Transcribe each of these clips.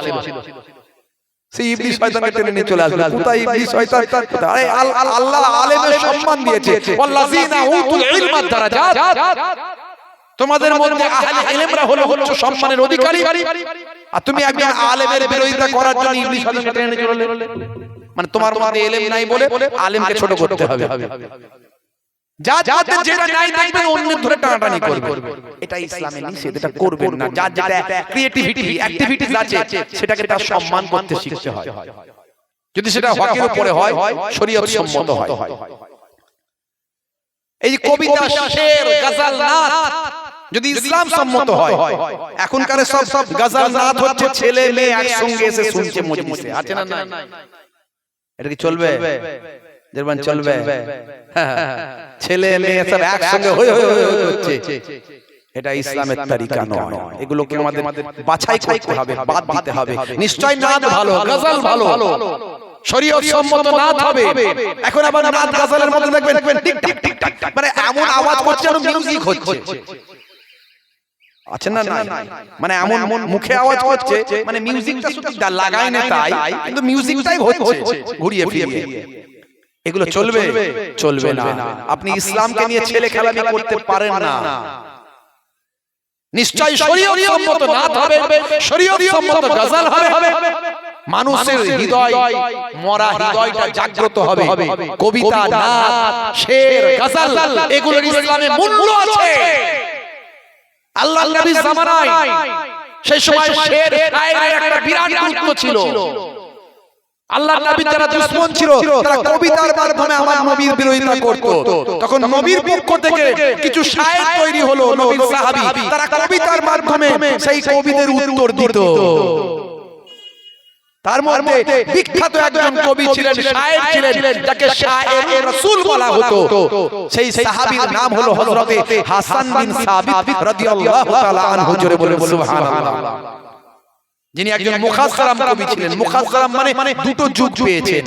ছিল। সেই ইবলিস শয়তানকে টেনে নিয়ে চলে আসলো। কোথায় ইবলিস শয়তান? আরে আল- আল- আল্লাহ আলেমের সম্মান দিয়েছে। ওয়াল্লাযিনা উতুল ইলমা দারাজাত। তোমাদের মধ্যে আহলে ইলমরা হলো উচ্চ সম্মানের অধিকারী। আর তুমি একজন আলেমের বিরোধিতা করার জন্য ইবলিস শয়তানকে টেনে চলে মানে তোমার মধ্যে ইলম নাই বলে আলেমকে ছোট করতে হবে। যাদের যেটা নাই দেখবেন অন্যের ধরে টানাটানি করবে। এটা ইসলামে নিষেধ এটা করবেন না। যার যেটা ক্রিয়েটিভিটি অ্যাক্টিভিটিস আছে সেটাকে তার সম্মান করতে শিখতে হয়। যদি সেটা হকের উপরে হয় শরীয়ত সম্মত হয়। এই কবিতা শের গজল নাত যদি ইসলাম সম্মত হয় এখনকার সব সব গজল নাত হচ্ছে ছেলে মেয়ে একসঙ্গে এসে শুনছে মজলিসে। আছে না না এটা কি চলবে। যেরকম চলবে। ছেলে মেয়ে সব একসঙ্গে হই এটা ইসলামের তরিকা নয়। এগুলোকে আমাদের বাছাই করতে হবে বাদ দিতে হবে। নিশ্চয় নাদ ভালো গজল ভালো। শরীয়ত সম্মত নাদ হবে। এখন আবার নাদ গজলের মধ্যে দেখবেন টিক টাক টিক টাক মানে এমন আওয়াজ যেন মিউজিক হচ্ছে। আছে না না মানে এমন এমন মুখে আওয়াজ হচ্ছে মানে মিউজিকটা শুধু লাগায় না তাই কিন্তু মিউজিকটাই হচ্ছে। ঘুরিয়ে ফিরিয়ে। এগুলো চলবে চলবে না। আপনি ইসলামকে নিয়ে ছেলে খেলামি করতে পারেন না। নিশ্চয় শরীয়ত সম্মত হবে শরীয়ত সম্মত গজল হবে। মানুষের হৃদয় মরা হৃদয়টা জাগ্রত হবে। কবিতা শের গজল এগুলোর ইসলামে মূল্য আছে। আল্লাহ নবী জামানায় সেই সময় শের শায়েরের একটা বিরাট গুরুত্ব ছিল। আল্লাহ নবী যারা দুশ্মন ছিল তারা কবিতার মাধ্যমে আমার নবীর বিরোধিতা করত। তখন নবীর পক্ষ থেকে কিছু শায়ের তৈরি হলো নবীর সাহাবী। তারা কবিতার মাধ্যমে সেই কবিদের উত্তর দিত। তার মধ্যে বিখ্যাত একজন কবি ছিলেন শায়ের ছিলেন যাকে শায়ের রাসূল বলা হতো। সেই সাহাবীর নাম হলো হযরতে হাসান বিন সাবিত রাদিয়াল্লাহু তাআলা আনহু। জোরে বলে সুবহানাল্লাহ। যিনি একজন মুখাসসালাম কবি ছিলেন। মুখাসসালাম মানে দুটো যুগ পেয়েছেন।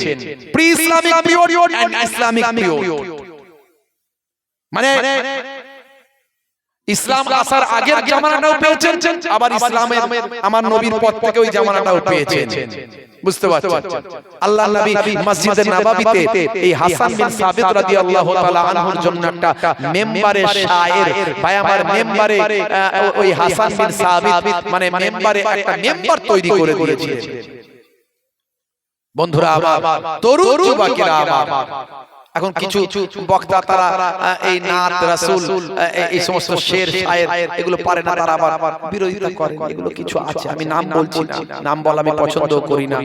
Pre Islamic period and Islamic period. মানে ইসলাম আসার আগের জামানাটাও পেয়েছেন আবার ইসলামের আমার নবীর পর থেকে ওই জামানাটাও পেয়েছেন। বুঝতে পারছেন? আল্লাহ নবী মসজিদে নববীতে এই হাসান বিন সাবিত রাদিয়াল্লাহু তাআলা আনহুর জন্য একটা মেম্বারে শায়ের ভাই আমার মেম্বারে ওই হাসান বিন সাবিত মানে মেম্বারে একটা মেম্বার তৈরি করে দিয়েছিলেন বন্ধুরা আমার তরুণ যুবকেরা আমার এখন কিছু বক্তা তারা এই নাত রাসূল এই সমস্ত শের শায়ের এগুলো পারে না তারা আবার বিরোধিতা করে এগুলো কিছু আছে আমি নাম বলছি না নাম বলা আমি পছন্দ করি না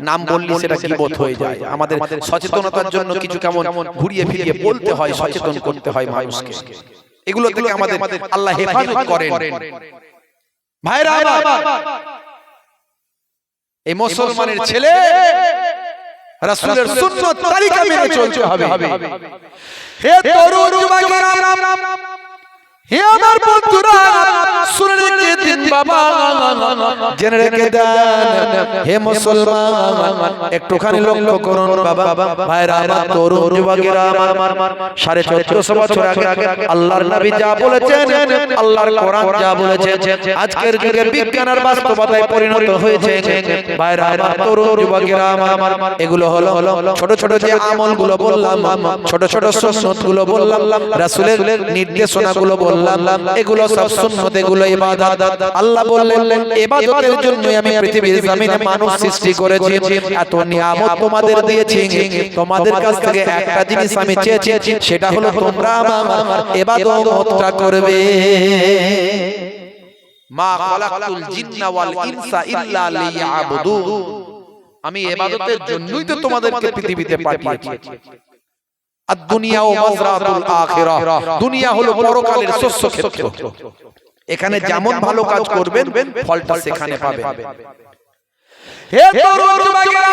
নাম বললে সেটা গীবত হয়ে যায় আমাদের সচেতনতার জন্য কিছু কেমন ঘুরিয়ে ফিরিয়ে বলতে হয় সচেতন করতে হয় মানুষকে। এগুলো থেকে আমাদের আল্লাহ হেফাজত করেন? ভাইরা এই মুসলমানের ছেলে রাসূলের সুন্নাত তরিকা মেনে চলতে হবে। হে তরুণ যুবকেরা হে আমার বন্ধুরা, শুনে রেখে দিন বাবা। জেনে রেখে দেন, হে মুসলমান, একটুখানি লক্ষ্য করুন বাবা। ভাইরা, আমার তরুণ যুবকেরা, সাড়ে চোদ্দশো বছর আগে আল্লাহর নবী যা বলেছেন, আল্লাহর কোরআন যা বলেছেন, আজকের যুগে বিজ্ঞান আর বাস্তবতায় পরিণত হয়েছে। ভাইরা, আমার তরুণ যুবকেরা, এগুলো হলো ছোট ছোট যে আমলগুলো বললাম, ছোট ছোট সুন্নতগুলো বললাম, রাসূলের নির্দেশনা গুলো এগুলো সব সুন্নত, এগুলো ইবাদত। আল্লাহ বললেন ইবাদতের জন্য আমি পৃথিবীর জমিনে মানুষ সৃষ্টি করেছি। এত নিয়ামত তোমাদের দিয়েছি। তোমাদের কাছ থেকে একটা জিনিস আমি চেয়েছি, সেটা হলো তোমরা আমার ইবাদতটা করবে। মা জিন্না ওয়াল ইনসা ইল্লা লিয়াবুদুন। আমি ইবাদতের জন্যই তো তোমাদেরকে পৃথিবীতে পাঠিয়েছি। আর দুনিয়া ও মাজরাতুল দুনিয়া হলো পরকালের শস্য ক্ষেত্র। এখানে যেমন ভালো কাজ করবেন ফলটা সেখানে পাবেন। হে তরুণ যুবকেরা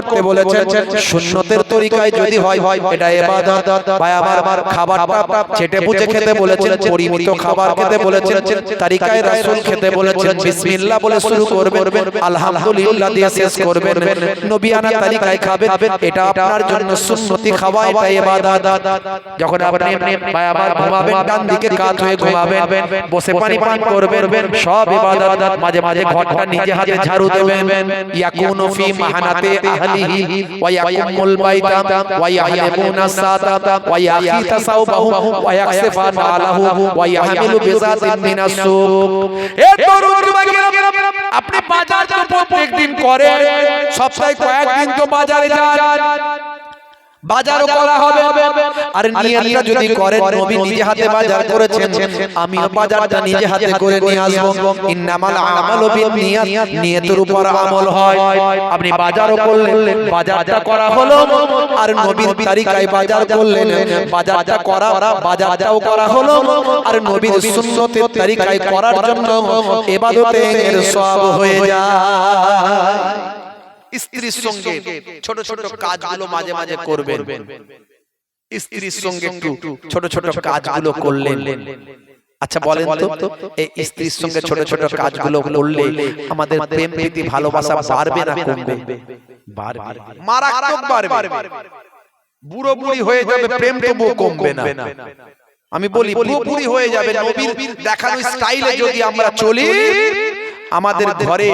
করতে বলেছেন সুন্নতের তরিকায় যদি হয় এটা ইবাদত ভাই আমার খাবারটা ছেটে বুঝে খেতে বলেছেন পরিমিত খাবার খেতে বলেছেন তরিকায় রাসূল খেতে বলেছেন বিসমিল্লাহ বলে শুরু করবেন আলহামদুলিল্লাহ দিয়ে শেষ করবেন নবিয়ানা তরিকায় খাবেন এটা আপনার জন্য সুন্নতি খাওয়া এটা ইবাদত যখন আপনি ভাই আমার ঘুমাবেন ডান দিকে কাত হয়ে ঘুমাবেন বসে পানি পান করবেন সব ইবাদত মাঝে মাঝে ঘরটা নিজে হাতে ঝাড়ু দেবেন ইয়াকুনু ফি মাহানাতে আহলিহি ওয়া ইয়াকুমুল বাইতা ওয়া ইয়াহলিমুনা সাতা ওয়া ইয়াখিতা সাওবাহু ওয়া ইয়াকসিফা নালাহু ওয়া ইয়াহমিলু বিজাতিন মিনাস সুক এ তরুণ যুবকেরা আপনি বাজার তো প্রত্যেকদিন করেন সপ্তাহে কয়েকদিন তো বাজারে যান বাজারও করা হবে আর নিয়তটা যদি করেন নবী নিজে হাতে বাজার করেছেন আমিও বাজারটা নিজে হাতে করে নিয়ে আসব। ইন্নামাল আমালু বিনিয়াত নিয়তের উপর আমল হয়। আপনি বাজারও করলেন বাজারটা করা হলো আর নবীর তরিকায় বাজার করলেন বাজারটা করা বাজারটাও করা হলো। আর নবীর সুন্নতের তরিকায় করার জন্য ইবাদতের সওয়াব হয়ে যায়। স্ত্রীর সঙ্গে ছোট ছোট কাজগুলো মাঝে মাঝে করবেন। স্ত্রীর সঙ্গে একটু ছোট ছোট কাজগুলো করলেন। আচ্ছা বলেন তো এই স্ত্রীর সঙ্গে ছোট ছোট কাজগুলো করলে আমাদের প্রেম প্রীতি ভালোবাসা বাড়বে না কমবে। বাড়বে মারাত্মক বাড়বে। বুড়ো বুড়ি হয়ে যাবে প্রেম তবুও কমবে না। আমি বলি বুড়ো বুড়ি হয়ে যাবে নবীর দেখানো স্টাইলে যদি আমরা চলি আমাদের ঘরে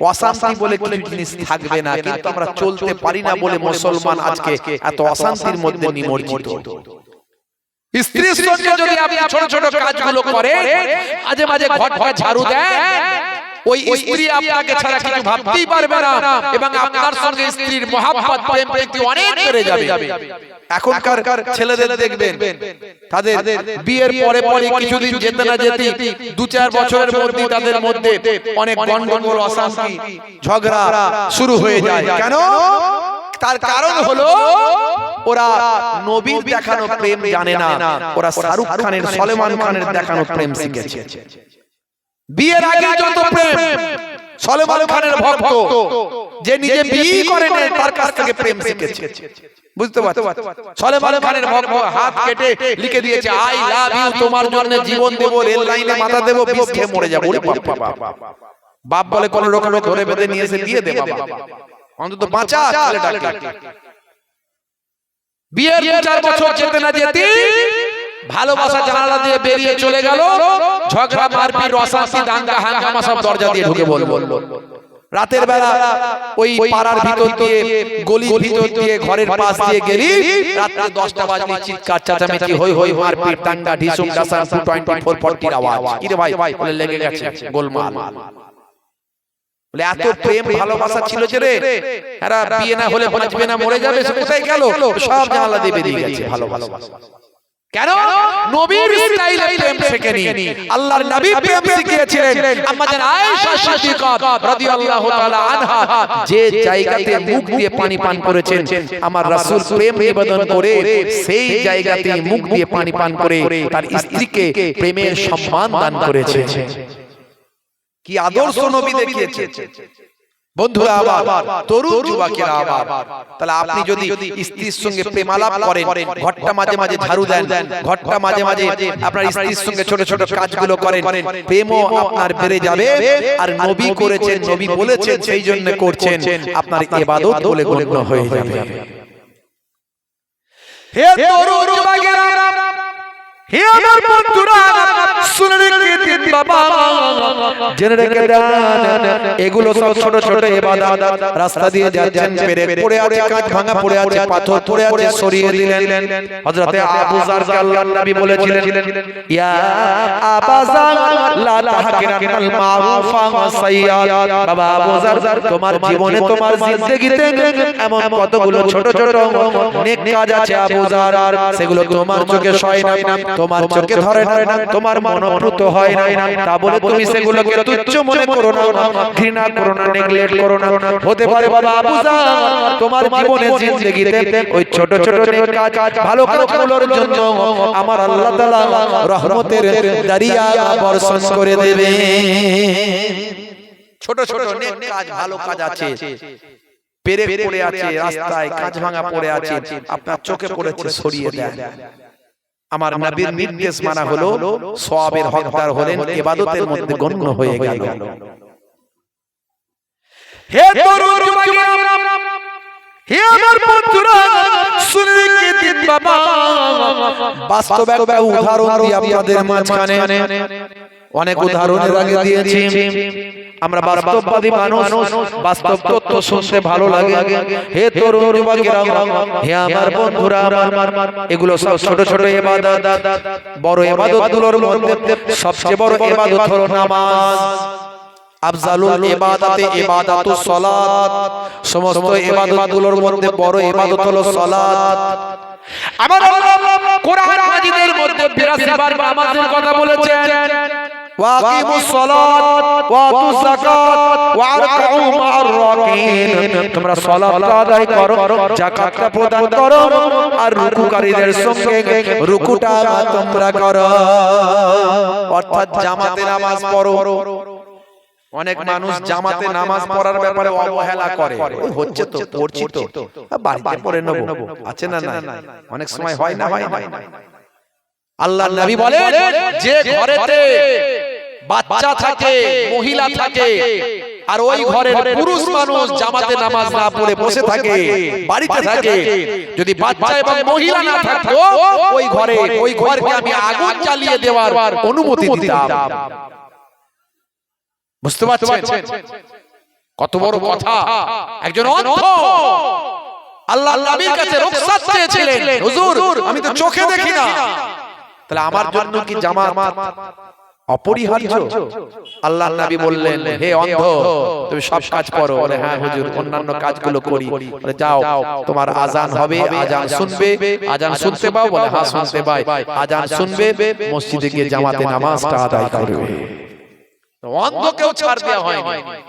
অশান্তি বলে কোনো জিনিস থাকবে না কিন্তু আমরা চলতে পারি না বলে মুসলমান আজকে এত অশান্তির মধ্যে নিমজ্জিত। স্ত্রীর সঙ্গে যদি আপনি ছোট ছোট কাজগুলো করে মাঝে মাঝে ঘর ঘর ঝাড়ু দেন ওই স্ত্রী আপনাকে ছাড়া কিছু ভাবতেই পারবে না এবং আপনার সঙ্গে স্ত্রীর মহাব্বত প্রেম প্রীতি অনেক বেড়ে যাবে। এখনকার ছেলেদের দেখবেন তাদের বিয়ের পরে পরে কিছুদিন যেতে না যেতে দু চার বছরের মধ্যে তাদের মধ্যে অনেক গন্ডগোল অশান্তি ঝগড়া শুরু হয়ে যায়। কেন? তার কারণ হলো ওরা নবীর দেখানো প্রেম জানে না। ওরা শাহরুখ খানের সলেমান খানের দেখানো প্রেম শিখেছে। বিয়ের আগে যত প্রেম সলেমান খানের ভক্ত যে নিজে বিয়ে করে না তার কাছ থেকে প্রেম শিখেছে বুঝতে পারছ সলেমান খানের ভক্ত হাত কেটে লিখে দিয়েছে আই লাভ ইউ তোমার জন্য জীবন দেব রেল লাইনে মাথা দেব বিষ খেয়ে মরে যাব ওরে বাবা বাপ বলে কোন রকম ধরে বেঁধে নিয়ে এসে দিয়ে দে বাবা অন্তত বাঁচা ছেলেটাকে বিয়ের চার বছর যেতে না যেতে ভালোবাসা জানালা দিয়ে বেরিয়ে চলে গেল। ঝগড়া মারপিট অশান্তি দাঙ্গা হাঙ্গামা সব দরজা দিয়ে ঢুকে বলব রাতের বেলা ওই পাড়ার ভিতর দিয়ে গলির ভিতর দিয়ে ঘরের পাশ দিয়ে গেলি। রাত্রে দশটা বাজলে চিৎকার চাচামেচি হই হই মারপিট দাঙ্গা ঢিসুম ডাসান টু টোয়েন্টি ফোর ফোরটির আওয়াজ। কি রে ভাই? বলে লেগে গেছে গোলমাল। বলে এত প্রেম ভালোবাসা ছিল যে রে? এরা বিয়ে না হলে বাঁচবে না মরে যাবে সে কোথায় গেল সব জানালা দিয়ে বেরিয়ে গেছে ভালোবাসা কেন? নবীর স্টাইলে প্রেম শেখেনি। আল্লাহর নবী প্রেম শিখিয়েছিলেন আমাদের আয়েশা সিদ্দিকা রাদিয়াল্লাহু তাআলা আনহা যে জায়গাতে মুখ দিয়ে পানি পান করেছেন। আমার রাসূল প্রেম নিবেদন করে সেই জায়গাতে মুখ দিয়ে পানি পান করে তার স্ত্রীকে প্রেমের সম্মান দান করেছে কি আদর্শ নবী দেখিয়েছে বন্ধুরা আবার তরুণ যুবকেরা আবার তাহলে আপনি যদি স্ত্রীর সঙ্গে প্রেমালাপ করেন ঘরটা মাঝে মাঝে ঝাড়ু দেন ঘরটা মাঝে মাঝে আপনার স্ত্রীর সঙ্গে ছোট ছোট কাজগুলো করেন প্রেমও আপনার বেড়ে যাবে আর নবী করেছেন নবী বলেছেন সেই জন্য করছেন আপনার ইবাদত বলে গণ্য হয়ে যাবে। হে তরুণ যুবকেরা হে আমার বন্ধুরা শুনে রেখে দিন বাবা। জেনে রেখে দেন এগুলো সব ছোট ছোট ইবাদত রাস্তা দিয়ে যাচ্ছেন পেরে পড়ে আছে কাঁচ ভাঙা পড়ে আছে পাথর পড়ে আছে সরিয়ে দিলেন। হযরতে আবু জারকে আল্লাহর নবী বলেছিলেন ইয়া আবা লা তাহকিরানাল মারুফা ওয়া বাবা আবু জার তোমার জীবনে তোমার জিন্দেগিতে এমন কতগুলো ছোট ছোট নেক কাজ আছে আবু জার সেগুলো তোমার চোখে সয় না। তোমার চোখে ধরে না তোমার মনোভূত হয় না তা বলে তুমি সেগুলোকে তুচ্ছ মনে করো না ঘৃণা করো না নেগলেক্ট করো না হতে পারে বাবা আবু তোমার জীবনে জিন্দেগিতে ওই ছোট ছোট নেক কাজ ভালো কাজগুলোর জন্য আমার আল্লাহ তাআলা রহমতের দরিয়া বর্ষণ করে দেবে ছোট ছোট নেক কাজ ভালো কাজ আছে। পেরে পড়ে আছে রাস্তায় কাজ ভাঙা পড়ে আছে আপনার চোখে পড়েছে সরিয়ে দেন। আমার নবীর নির্দেশ মানা হলো সওয়াবের হকদার হলেন ইবাদতের মধ্যে গণ্য হয়ে গেল। হে তরুণ যুবকেরা হে আমার বন্ধুরা শুনে রেখে দিন বাবা? বাস্তব একটা উদাহরণ দিয়ে আপনাদের মাঝখানে অনেক উদাহরণের আগে দিয়েছি। আমরা বাস্তববাদী মানুষ বাস্তব তথ্য শুনতে ভালো লাগে। হে তরুণ যুবকেরা হে আমার বন্ধুরা এগুলো সব ছোট ছোট ইবাদত বড় ইবাদতগুলোর মধ্যে সবচেয়ে বড় ইবাদত হলো নামাজ। আফজালুল ইবাদাতে ইবাদাতুস সালাত। সমস্ত ইবাদতগুলোর মধ্যে বড় ইবাদত হলো সালাত। আমার আল্লাহ কোরআন মাজিদের মধ্যে 82 বার নামাজের কথা বলেছেন। ওয়াকিমুস সালাত ওয়াতুজ যাকাত ওয়ারকাউ মা'আর রাকিন তোমরা সালাত আদায় করো যাকাতটা প্রদান করো আর রুকুকারীদের সঙ্গে রুকুটা তোমরা করো। অর্থাৎ জামাতে নামাজ পড়ো। অনেক মানুষ জামাতে নামাজ পড়ার ব্যাপারে অবহেলা করে। হচ্ছে তো পড়ছি তো। বাড়িতে পড়ে নেব। আছে না না অনেক সময় হয় না? হয় না? আল্লাহ নবী যে ঘরেতে বাচ্চা থাকে মহিলা থাকে আর ওই ঘরের পুরুষ মানুষ জামাতে নামাজ না পড়ে বসে থাকে বাড়িতে থাকে। যদি বাচ্চা এবং মহিলা না থাকতো ওই ঘরে ওই ঘরকে আমি আগুন জ্বালিয়ে দেওয়ার অনুমতি দিতাম। বুঝতে পারছেন? কত বড় কথা। একজন অন্ধ। আল্লাহ নবীর কাছে রুখসাত চেয়েছিলেন। হুজুর আমি তো চোখে দেখি না। তাহলে আমার জন্য কি জামাত? অপরিহার্য। আল্লাহ নবী বললেন হে অন্ধ তুমি সব কাজ করো। বলে হ্যাঁ হুজুর অন্যান্য কাজগুলো করি। বলে যাও তোমার আজান হবে আজান শুনবে আজান শুনতে পাও বলে হ্যাঁ শুনতে পাই আজান শুনবে মসজিদে গিয়ে জামাতে নামাজটা আদায় করবে। অন্ধকেও ছাড় দেওয়া হয়নি।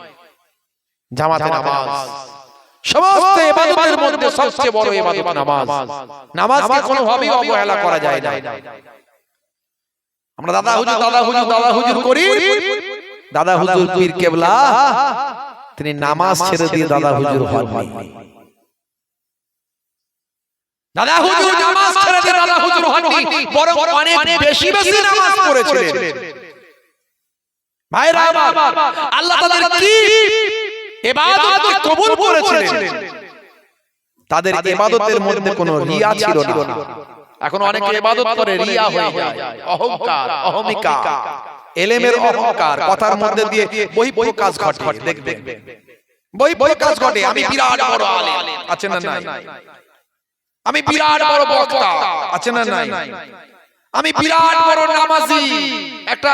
জামাতে নামাজ। সমস্ত ইবাদতের মধ্যে সবচেয়ে বড় ইবাদত নামাজ। নামাজকে অবহেলা করা যায় না। আমরা দাদা হুজুর দাদা হুজুর দাদা হুজুর করি। দাদা হুজুর পীর কেবলা। তিনি নামাজ ছেড়ে দিয়ে দাদা হুজুর হননি। দাদা হুজুর নামাজ ছেড়ে দিয়ে দাদা হুজুর হননি। বরং অনেক বেশি বেশি নামাজ পড়েছিলেন। ভাইরা আল্লাহ তাদের কি ইবাদত কবুল করেছিলেন। তাদের ইবাদতের মধ্যে কোনো রিয়া ছিল না। এখন অনেকে ইবাদত করে রিয়া হয়ে যায়। অহংকার অহমিকা এলেমের অহংকার কথার মধ্যে দিয়ে বহি বহি কাজ ঘটে দেখবে বহি বহি কাজ ঘটে আমি বিরাট বড় আলেম। আছে না নাই? আমি বিরাট বড় বক্তা। আছে না নাই? আমি বিরাট বড় নামাজি। একটা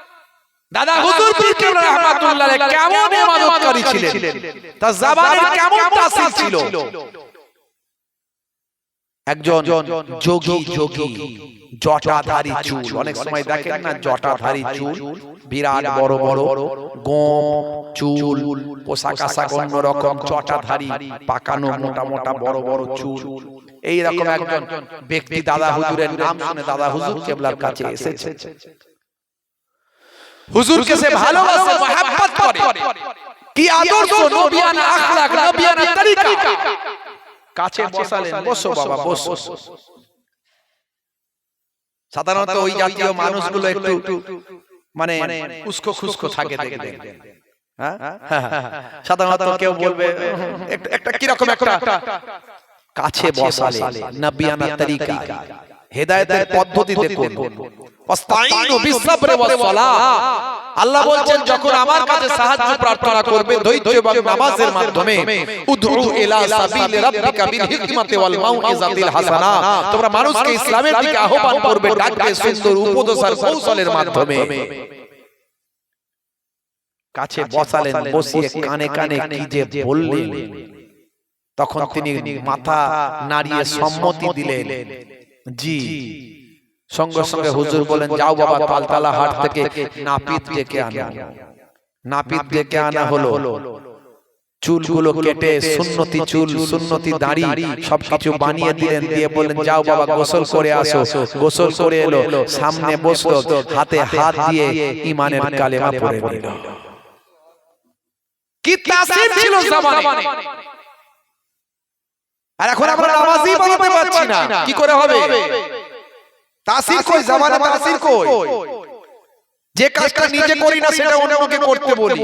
দাদা হুজুর কেবলা রহমাতুল্লাহ কেমন ইবাদতকারী ছিলেন? তার জবানের কেমন তাসির ছিল? একজন যোগী যোগী জটাধারী চুল। অনেক সময় দেখেন না জটাধারী চুল। বিরাট বড় বড় গোম চুল পোশাক আশাক অন্য রকম জটাধারী পাকানো মোটা মোটা বড় বড় চুল। এই রকম একজন ব্যক্তি দাদা হুজুরের নাম শুনে দাদা হুজুর কেবলার কাছে এসেছে। হুজুরকে সে ভালোবাসে মহব্বত করে। কি আদর্শ নবিয়ানা আখলাক নবিয়ানা তরিকা কাছে বসালেন বসো বাবা বসো সাধারণত ওই জাতীয় মানুষগুলো একটু মানে উস্কো খুস্কো থাকে দেখবেন। হ্যাঁ? সাধারণত কেউ বলবে একটা- একটা কীরকম একটা কাছে বসালে নবিয়ানা তরিকা হেদায়েতের পদ্ধতি দেখুন। আল্লাহ বলছেন যখন আমার কাছে সাহায্য প্রার্থনা করবে ধৈর্য এবং নামাজের মাধ্যমে উদউ ইলা সাবিল রাব্বিকা বিল হিকমাতি ওয়াল মাউইজাতিল হাসানা। তোমরা মানুষকে ইসলামের দিকে আহ্বান করবে ডাকবে সুন্দর উপদেশ আর কৌশলের মাধ্যমে। কাছে বসালেন বসিয়ে কানে কানে কি যে বললেন। তখন তিনি মাথা নাড়িয়ে সম্মতি দিলেন। জি। সঙ্গে সঙ্গে হুজুর বলেন যাও বাবা তালতলা হাট থেকে নাপিত ডেকে আনো। নাপিত ডেকে আনা হলো। চুলগুলো কেটে সুন্নতি চুল সুন্নতি দাড়ি সবকিছু বানিয়ে দিলেন দিয়ে বললেন যাও বাবা গোসল করে আসো। গোসল করে এলো। সামনে বসল হাতে হাত দিয়ে ইমানের কালেমা পড়ে নিল কি তাসির ছিল জামানে? আর এখন আমরা নামাজই পড়তে পারছি না। কি করে হবে? তাসির কই? জামানে তাসির কই? যে কাজটা নিজে করি না সেটা অন্যকে করতে বলি।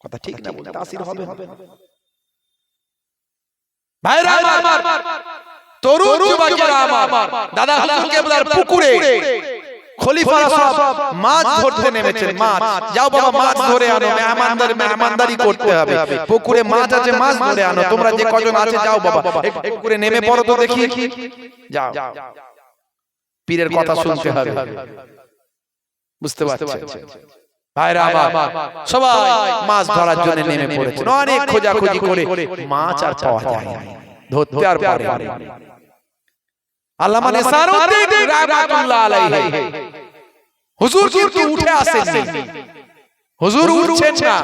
কথা ঠিক না বলি তাসির হবে? হবে। ভাইরা আমার তরুণ যুবকেরা আমার দাদা হুজুর কেবলার পুকুরে। খলিফারা সব মাছ ধরতে নেমেছেন মাছ। যাও বাবা মাছ ধরে আনো মেহমানদারি মেহমানদারি করতে হবে। পুকুরে মাছ আছে মাছ ধরে আনো। তোমরা যে কজন আছে যাও বাবা। পুকুরে নেমে পড়ো তো দেখি। যাও। পীরের কথা শুনতে হবে। বুঝতে পারছেন? ভাইরা আমার সবাই মাছ ধরার জন্য নেমে পড়েছেন অনেক খোঁজাখুঁজি করে মাছ আর পাওয়া যায় না। ধরতে আর পারে। আল্লামা নেসারউদ্দিন রাহমাতুল্লাহ আলাইহি। হুজুর কিন্তু উঠে আসেন। হুজুর উঠছেন না।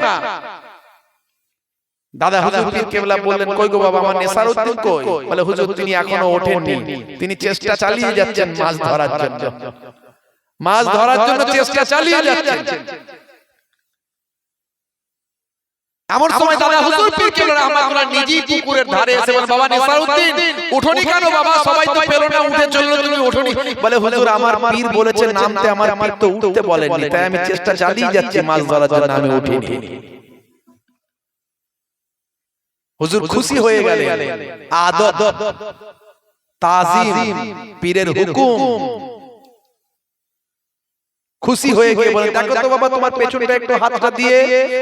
দাদা হুজুর পীর কেবলা বললেন কই গো বাবা আমার নেসারউদ্দিন কই? বলে হুজুর তিনি এখনও ওঠেননি। তিনি চেষ্টা চালিয়ে যাচ্ছেন মাছ ধরার জন্য। মাছ ধরার জন্য চেষ্টা চালিয়ে যাচ্ছেন। এমন সময় দাদা হুজুর পীর কেবলা রহমাতুল্লাহ নিজেই পুকুরের ধারে এসে বলেন বাবা নেসারউদ্দিন উঠোনি কেন বাবা? সবাই তো পেল না উঠে চলল তুমি উঠোনি। বলে হুজুর আমার পীর বলেছে নামতে আমার পীর তো উঠতে বলেনি। তাই আমি চেষ্টা চালিয়ে যাচ্ছি মাছ ধরার জন্য আমি উঠিনি। হুজুর খুশি হয়ে গেলেন। আদব তাজিম পীরের হুকুম। খুশি হয়ে গিয়ে বলেন দেখো তো বাবা তোমার পেছনটা একটু হাতটা দিয়ে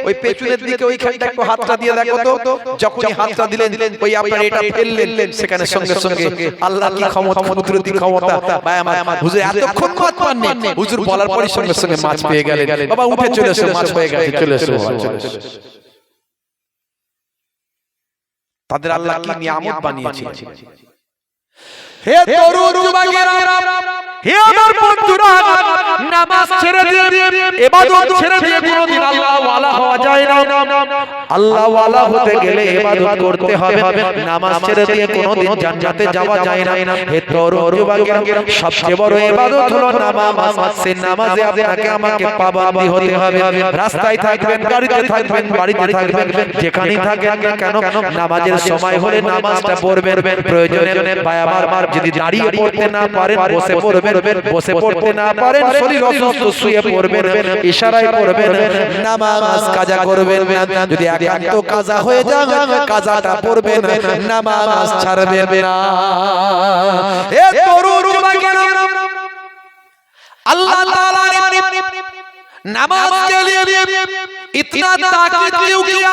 ওই পেছনের দিকে ওইখানটা একটু হাতটা দিয়ে দেখো তো যখনই হাতটা দিলেন ওই আপনার এটা ফেললেন সেখানে সঙ্গে সঙ্গে আল্লাহ কি ক্ষমতা কুদরতি ক্ষমতা ভাই আমার হুজুর এতক্ষণ মাছ পাননি হুজুর বলার পরই সঙ্গে সঙ্গে মাছ পেয়ে গেলেন বাবা উঠে চলে এসো মাছ হয়ে গেছে চলে এসো তাদের আল্লাহ কি নিয়ামত বানিয়েছে হে হে আমার বন্ধুরা, নামাজ ছেড়ে দিয়ে, ইবাদত ছেড়ে দিয়ে কোনদিন হওয়া যায় না। হতে গেলে ইবাদত করতে হবে, নামাজ ছেড়ে দিয়ে কোনদিন জান্নাতে যাওয়া যায় না। হে সবচেয়ে বড় ইবাদত হলো নামাজ। নামাজে আপনাকে আমাকে পাবন্দি হতে হবে। রাস্তায় থাকবেন, গাড়িতে থাকবেন, বাড়িতে থাকবেন, যেখানেই কেন, নামাজের সময় হলে নামাজটা পড়বেন। প্রয়োজনে যদি দাঁড়িয়ে পড়তে না পারেন বসে পড়বেন বসে পড়তে না পারেন শরীর অসুস্থ শুয়ে পড়বেন ইশারায় পড়বেন নামাজ কাজা করবেন না যদি একান্ত কাজা হয়ে যাবে কাজাটা পড়বেন নামাজ ছাড়বেন না এ তরুণ যুবকেরা अल्लाह ताला ने नमाज के लिए इतना ताकीद क्यों किया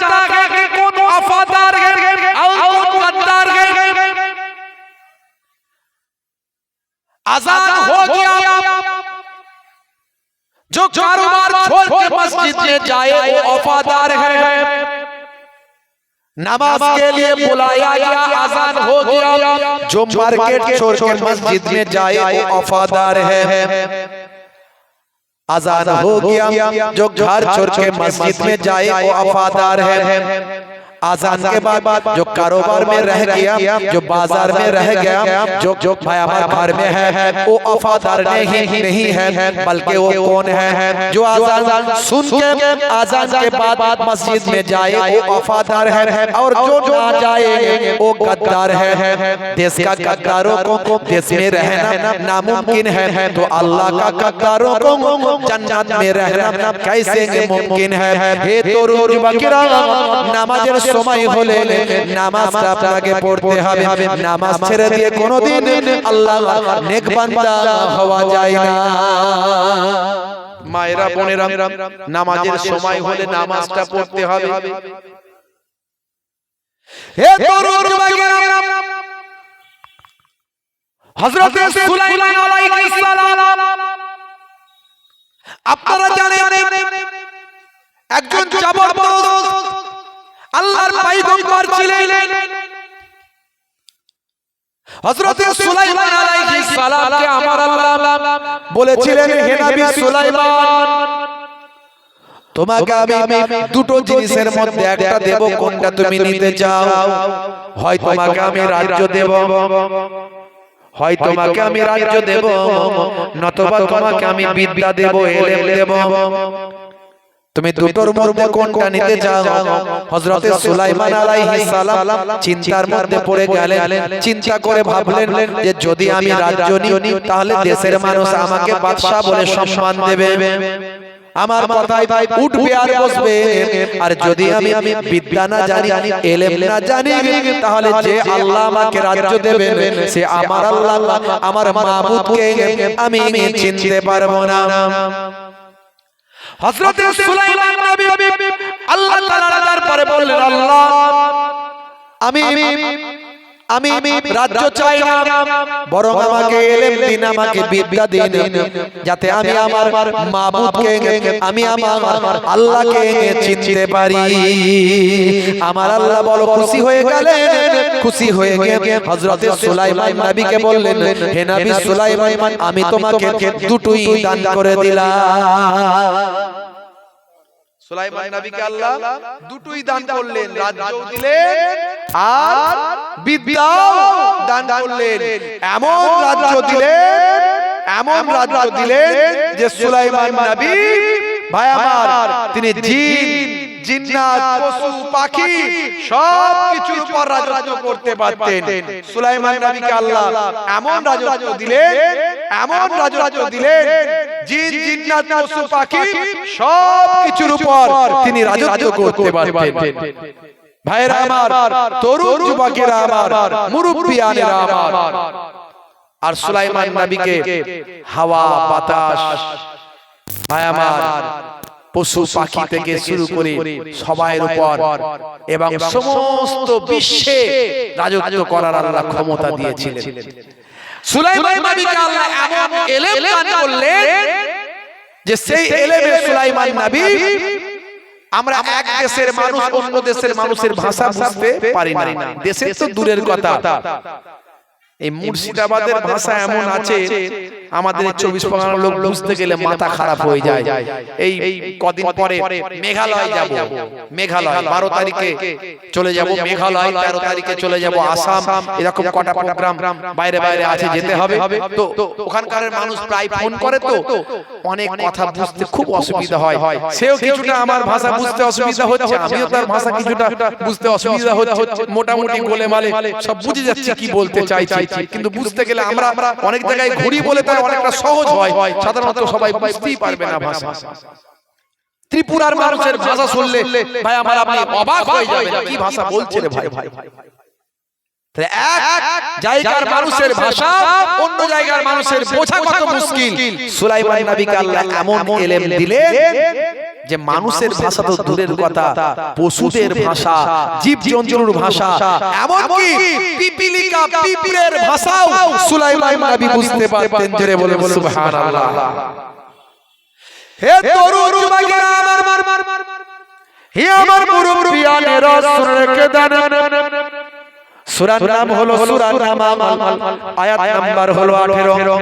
آزاد ہو گیا۔ جو کاروبار چھوڑ کے مسجد میں جائے وہ وفادار ہے۔ نماز کے لیے بلایا گیا آزاد ہو گیا۔ جو مارکیٹ چھوڑ کے مسجد میں جائے وہ وفادار ہے۔ آزاد ہو گیا۔ جو گھر چھوڑ کے مسجد میں جائے وہ وفادار ہے۔ آزان کے بعد جو کاروبار میں رہ گیا، جو بازار میں رہ گیا، جو جو بھر میں ہے، وہ افادار نہیں ہے، بلکہ وہ کون ہے؟ جو آزان سن کے، آزان کے بعد مسجد میں جائے، وہ افادار ہے۔ اور جو جو نہ جائے، وہ گدار ہے۔ دیس کا گداروں کو دیس میں رہنا ناممکن ہے۔ تو اللہ کا گداروں کو جنت میں رہنا کیسے ممکن ہے؟ ہے تو روج بکرہ نماز رسول সময় হলে নামাজটা আপনাকে পড়তে হবে। নামাজ ছেড়ে দিয়ে কোনোদিন আল্লাহ নেক বান্দা হওয়া যায় না। মায়েরা বোনেরা নামাজের সময় হলে নামাজটা পড়তে হবে। হে তরুণ যুবকেরা হযরত সুলাইমান আলাইহিস সালাম আপনারা জানেন একজন জবরদস্ত আল্লাহর পয়গম্বর ছিলেন। হযরত সুলাইমান আলাইহিস সালামকে আমার আল্লাহ বলেছিলেন হে নবী সুলাইমান তোমাকে আমি দুটো জিনিসের মধ্যে একটা দেব কোনটা তুমি নিতে চাও? হয় তোমাকে আমি রাজ্য দেব। হয় তোমাকে আমি রাজ্য দেব। নতবা তোমাকে আমি বিদ্যা দেব এলেম দেব। তুমি দুটোর মধ্যে কোনটা নিতে চাও? হযরতে সুলাইমান আলাইহিস সালাম চিন্তার মধ্যে পড়ে গেলেন চিন্তা করে ভাবলেন যে যদি আমি রাজ্য নিই তাহলে দেশের মানুষ আমাকে বাদশা বলে সম্মান দেবে। আমার কথাই ভাই উঠবে আর বসবে। আর যদি আমি বিদ্যা না জানি এলেম না জানি তাহলে যে আল্লাহ আমাকে রাজ্য দেবেন সে আমার আল্লাহ আমার মাবুদকে আমি চিনতে পারব না। হযরত সুলাইমান নবী আল্লাহ তাআলা তারপরে বললেন আল্লাহ আমি আমি রাজ্য চাই না বরং আমাকে এলেম দিন আমাকে বিদ্যা দিন যাতে আমি আমার মাবুদকে আমি আমার আল্লাহকে চিনতে পারি। আমার আল্লাহ বড় খুশি হয়ে গেলেন। খুশি হয়ে গিয়ে হযরতে সুলাইমান নবীকে বললেন হে নবী সুলাইমান আমি তোমাকে দুটোই দান করে দিলাম। সুলাইমান নবীকে আল্লাহ দুটোই দান করলেন রাজ্য দিলেন আর বিদ্যাও দান করলেন। এমন রাজ্য দিলেন এমন রাজ্য দিলেন যে সুলাইমান নবী ভাই আমার তিনি জিন। জিন্নাত পশু পাখি সব কিছুর উপর রাজত্ব করতে পারতেন। সুলাইমান নবীকে আল্লাহ এমন রাজত্ব দিলেন এমন রাজত্ব দিলেন জিন জিন্নাত পশু পাখি সব কিছুর উপর তিনি রাজত্ব করতে পারতেন। ভাইরা আমার তরুণ যুবকেরা আমার মুরব্বিয়ানেরা আমার। আর সুলাইমান নবীকে হাওয়া বাতাস। ভাই আমার। পশু পাখি থেকে শুরু করে সবাইয়ের উপর এবং সমস্ত বিশ্বে রাজত্ব করার আল্লাহ ক্ষমতা দিয়েছিলেন। সুলাইমান নবীকে আল্লাহ এমন এলেম দান করলেন যে সেই এলেমে সুলাইমান নবী আমরা এক দেশের মানুষ অন্য দেশের মানুষের ভাষা বুঝতে পারি না দেশের তো দূরের কথা। এই মুর্শিদাবাদের ভাষা এমন আছে আমাদের চব্বিশ পরগনার লোক বুঝতে গেলে মাথা খারাপ হয়ে যায়। এই কদিন পরে মেঘালয় যাব। মেঘালয় বারো তারিখে চলে যাব মেঘালয় তেরো তারিখে চলে যাব আসাম। এরকম কটা প্রোগ্রাম বাইরে বাইরে আছে যেতে হবে। তো ওখানকার মানুষ প্রায় ফোন করে তো অনেক কথা বুঝতে খুব অসুবিধা হয়। সেও কিছুটা আমার ভাষা বুঝতে অসুবিধা হচ্ছে আমিও তার ভাষা কিছুটা বুঝতে অসুবিধা হচ্ছে মোটামুটি গোলে মালে সব বুঝে যাচ্ছে কি বলতে চাইছি কিন্তু বুঝতে গেলে আমরা অনেক জায়গায় ঘুরি বলে তাই অনেকটা সহজ হয় সাধারণত সবাই বুঝতেই পারবে না ভাষা। ত্রিপুরার মানুষের ভাষা শুনলে ভাই আমার আপনি অবাক হয়ে যাবেন। কি ভাষা বলছে রে ভাই? ভাই? তাহলে এক জায়গার মানুষের ভাষা অন্য জায়গার মানুষের বোঝা কত মুশকিল? সুলাইমান নবীকে আল্লাহ এমন এলেম দিলেন যে মানুষের ভাষা তো দূরের কথা পশুদের ভাষা জীব জন্তুর ভাষা এমনকি পিপিলিকা পিঁপড়ের ভাষাও সুলাইমান নবী বুঝতে পারতেন জোরে বলে সুবহানাল্লাহ। হে তরুণ যুবকেরা আমার হে আমার মুরব্বিয়ানেরা শুনে রেখে দেন। সূরার নাম হলো সূরার নাম আয়াত নাম্বার হলো 18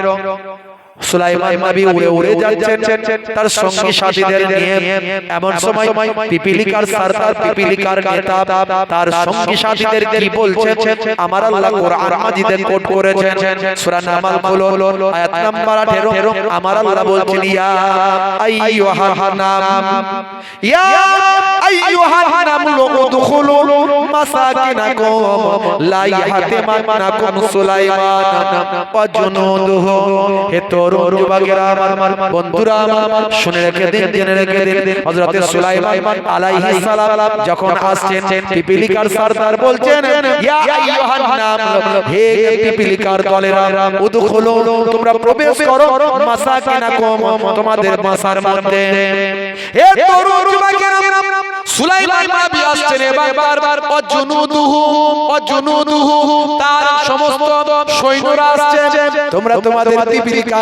সুলাইমান নবী উড়ে উড়ে যাচ্ছেন তার সঙ্গী সাথীদের নিয়ে এমন সময় পিপিলিকার সরদার পিপিলিকার নেতা তার সঙ্গী সাথীদের কি বলছেন? আমার আল্লাহ কোরআন মাজিদে কোট করেছেন সূরা নামাল হলো আয়াত নাম্বার 18 আমার আল্লাহ বলছেন ইয়া আইয়ুহান নাম। ইয়া আইয়ুহান নাম উদখুলু মাসাকিনাকুম লা ইয়াহতিমান্নাকুম সুলাইমান ওয়া জুনুদুহু হে তরুণ যুবকেরা আমার বন্ধুরা আমার, শুনে রেখে দিন, জেনে রেখে দিন। হযরত সুলাইমান আলাইহিস সালাম যখন আসছেন, পিপিলিকার সরদার বলছেন, ইয়া আইয়ুহান নাম, হে পিপিলিকার দলেরা, উদখুলু, তোমরা প্রবেশ করো মাসাকিনাকুম, তোমাদের বাসার মধ্যে। হে তরুণ যুবকেরা সুলাইমান নবী আসছেন এবার বারবার অজনুদুহু অজনুদুহু তার সমস্ত সৈন্যরা আসছে তোমরা তোমাদের পিপিলিকা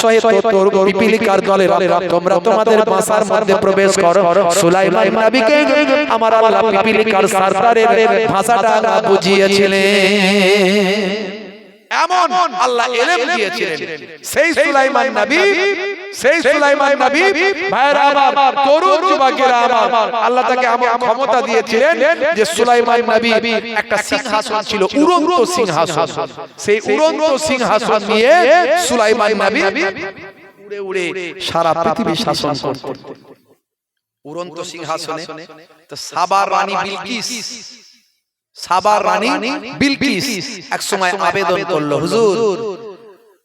সহিত তোর পিপিলিকার দলের তোমরা তোমাদের বাসার মধ্যে প্রবেশ করো। সুলাইমান নবীকে আমার আল্লাহ পিপিলিকার সরদারের ভাষাটা বুঝিয়েছিলেন। এমন আল্লাহ এলেম দিয়েছিলেন। সেই সুলাইমান নবী সেই সুলাইমান নবী ভাইরা আমার তরুণ যুবকেরা আমার আল্লাহ তাকে এমন ক্ষমতা দিয়েছিলেন যে সুলাইমান নবী একটা সিংহাসন ছিল উড়ন্ত সিংহাসন। সেই উড়ন্ত সিংহাসন নিয়ে সুলাইমান নবী উড়ে উড়ে সারা পৃথিবী শাসন করতেন উড়ন্ত সিংহাসনে তো সাবার রানী বিলকিস সাবার রানী বিলকিস এক সময় আবেদন করল হুজুর।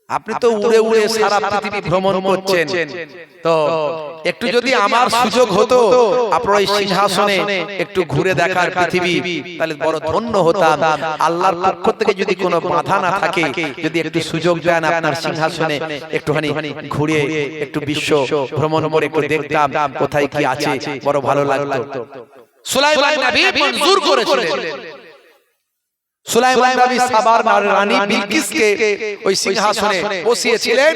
আপনি তো উড়ে উড়ে সারা পৃথিবী ভ্রমণ করছেন। তো একটু যদি আমার সুযোগ হতো আপনার এই সিংহাসনে একটু ঘুরে দেখার পৃথিবী তাহলে বড় ধন্য হতাম। আল্লাহর পক্ষ থেকে যদি কোনো বাধা না থাকে যদি একটু সুযোগ দেন আপনার সিংহাসনে একটুখানি ঘুরে একটু বিশ্ব ভ্রমণ করে একটু দেখতাম কোথায় কি আছে বড় ভালো লাগতো। সুলাইমান নবী মঞ্জুর করেছিলেন সুলাইমান নবী সাবার রানী বিলকিসকে ওই সিংহাসনে বসিয়েছিলেন।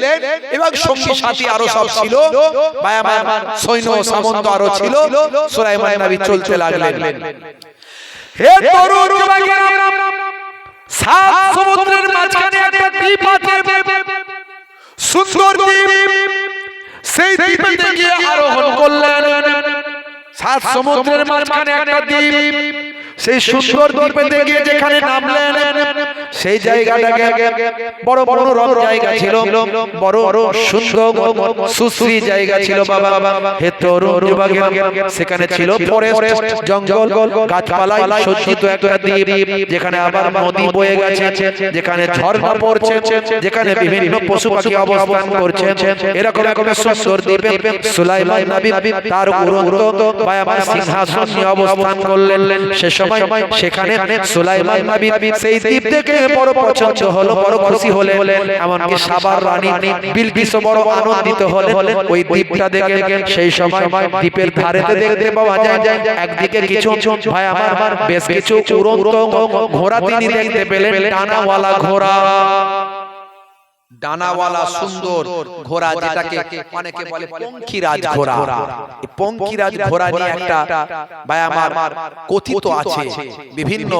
এবং সঙ্গী সাথী আরও সব ছিল। বায়ামান সৈন্য সামন্ত আরও ছিল। সুলাইমান নবী চলতে লাগলেন। হে তরুণ যুবকেরা সাত সমুদ্রের মাঝখানে একটা দ্বীপ আছে। সুন্দর দ্বীপ। সেই দ্বীপে গিয়ে আরোহণ করলেন। সাত সমুদ্রের মাঝখানে একটা দ্বীপ। সেই সুন্দর দ্বীপে গিয়ে যেখানে নামলেন সেই জায়গাটাকে বড় বড় রম জায়গা ছিল বড় সুন্দর সুশ্রী জায়গা ছিল বাবা হে তরুণ সেখানে ছিল ফরেস্ট জঙ্গল গাছপালা সজ্জিত একটা দ্বীপ যেখানে আবার নদী বয়ে গেছে যেখানে ঝর্ণা পড়ছে যেখানে বিভিন্ন পশু পাখি অবস্থান করছে। এরকম এরকম সুন্দর দ্বীপে সুলাইমান নবী তার উড়ন্ত বায়াবার সিংহাসন অবস্থান করলেন সে সময় সেখানে সুলাইমান নবী সেই দ্বীপ থেকে বড় পছন্দ হলো বড় খুশি হলেন এমনকি সাবার রানী বিলকিস বড় আনন্দিত হলেন ওই দ্বীপটা দেখে সেই সময় দ্বীপের ধারেতে দেখতে পাওয়া যায় একদিকে কিছু ভাই আমার বেশ কিছু উড়ন্ত ঘোড়া তিনি দেখতে পেলেন টানাওয়ালা ঘোড়া। ডানাওয়ালা সুন্দর ঘোড়া যেটাকে অনেকে বলে পঙ্খিরাজ ঘোড়া। এই পঙ্খিরাজ ঘোড়া নিয়ে একটা ভাই আমার কথিত আছে বিভিন্ন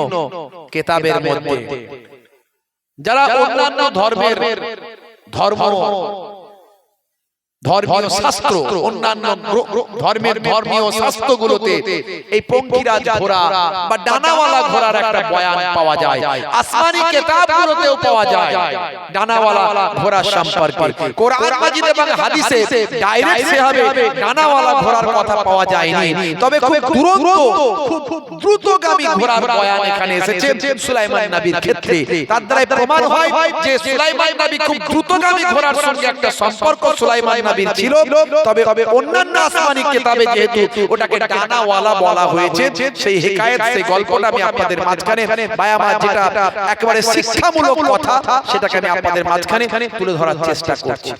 কেতাবের মধ্যে। যারা অন্যান্য ধর্মের ধর্ম ধর্মীয় শাস্ত্র অন্যান্য ধর্মের ধর্মীয় শাস্ত্রগুলোতে এই পঙ্খিরাজ ঘোড়া বা ডানাওয়ালা ঘোড়ার একটা বয়ান পাওয়া যায়। আসমানি কিতাবগুলোতেও পাওয়া যায়। ডানাওয়ালা ঘোড়া সম্পর্কে। কোরআন মাজিদ এবং হাদিসে ডাইরেক্ট সেভাবে ডানাওয়ালা ঘোড়ার কথা পাওয়া যায়নি। তবে খুব দুরন্ত খুব দ্রুতগামী ঘোড়ার বয়ান এখানে এসেছে। সুলাইমান নবীর ক্ষেত্রে। তার দ্বারা প্রমাণ হয় যে সুলাইমান নবী খুব দ্রুতগামী ঘোড়ার সঙ্গে একটা সম্পর্ক সুলাইমান নবীর ছিল তবে তবে অন্যান্য আসমানি কিতাবে যেহেতু ওটাকে ডানাওয়ালা বলা হয়েছে সেই হিকায়েত সেই গল্পটা আমি আপনাদের মাঝখানে বায়ামা যেটা একেবারে শিক্ষামূলক কথা সেটাকে আমি আপনাদের মাঝখানে তুলে ধরার চেষ্টা করছি।